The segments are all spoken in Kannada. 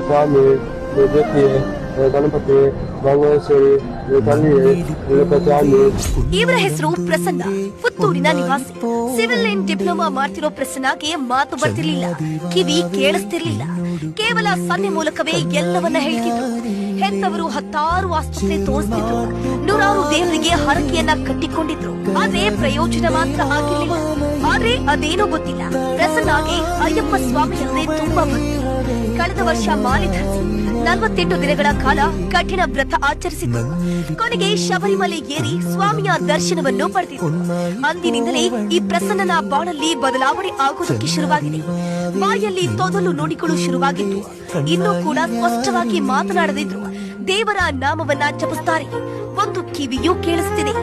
ಸ್ವಾಮಿ ಗಣಪತಿ ಇವರ ಹೆಸರು ಪ್ರಸನ್ನ ಪುತ್ತೂರಿನ ನಿವಾಸಿ ಸಿವಿಲ್ ಲೈನ್ ಡಿಪ್ಲೊಮಾ ಮಾಡ್ತಿರೋ ಪ್ರಸನ್ನಗೆ ಮಾತು ಬರ್ತಿರ್ಲಿಲ್ಲ. ಕಿವಿ ಕೇಳಿಸ್ತಿರ್ಲಿಲ್ಲ. ಕೇವಲ ಸನ್ನೆ ಮೂಲಕವೇ ಎಲ್ಲವನ್ನ ಹೇಳ್ತಿದ್ರು. ಹೆತ್ತವರು ಹತ್ತಾರು ಆಸ್ಪತ್ರೆ ತೋರಿಸ್ತಿದ್ರು. ನೂರಾರು ದೇವರಿಗೆ ಹರಕೆಯನ್ನ ಕಟ್ಟಿಕೊಂಡಿದ್ರು. ಆದ್ರೆ ಪ್ರಯೋಜನ ಮಾತ್ರ ಆಗಿರ್ಲಿಲ್ಲ. ಆದ್ರೆ ಅದೇನೋ ಗೊತ್ತಿಲ್ಲ. ಪ್ರಸನ್ನಾಗಿ ಅಯ್ಯಪ್ಪ ಸ್ವಾಮಿ ಅಂದ್ರೆ ತುಂಬಾ ಭಕ್ತಿ. ಕಳೆದ ವರ್ಷ ಮಾಲೆ ಧರಿಸಿ ನಲವತ್ತೆಂಟು ದಿನಗಳ ಕಾಲ ಕಠಿಣ ವ್ರತ ಆಚರಿಸಿದ್ರು. ಕೊನೆಗೆ ಶಬರಿಮಲೆ ಏರಿ ಸ್ವಾಮಿಯ ದರ್ಶನವನ್ನು ಪಡೆದಿತ್ತು ಅಂದಿನಿಂದಲೇ ಈ ಪ್ರಸನ್ನನ ಬಾಳಲ್ಲಿ ಬದಲಾವಣೆ ಆಗೋದಕ್ಕೆ ಶುರುವಾಗಿದೆ. ಬಾಯಲ್ಲಿ ತೊದಲು ನುಡಿಗಳು ಶುರುವಾಗಿತ್ತು ಇನ್ನೂ ಕೂಡ ಸ್ಪಷ್ಟವಾಗಿ ಮಾತನಾಡದಿದ್ರು. ದೇವರ ನಾಮವನ್ನ ಜಪಿಸ್ತಾರೆ. ಒಂದು ಕಿವಿಯೂ ಕೇಳಿಸ್ತಿದೆ.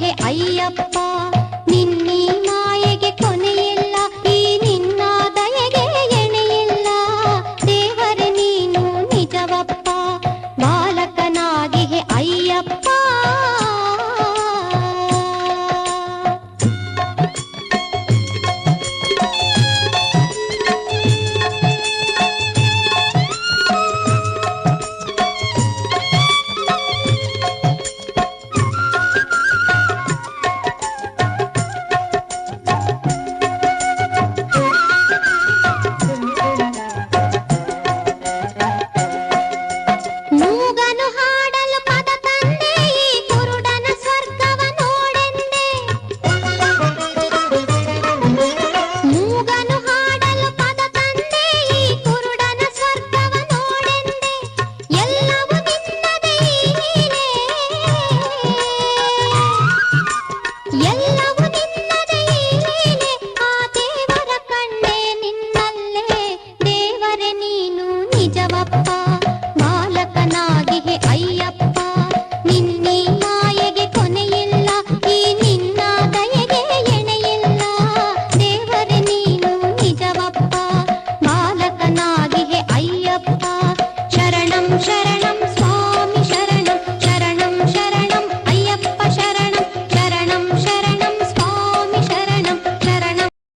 है अय्यप्पा।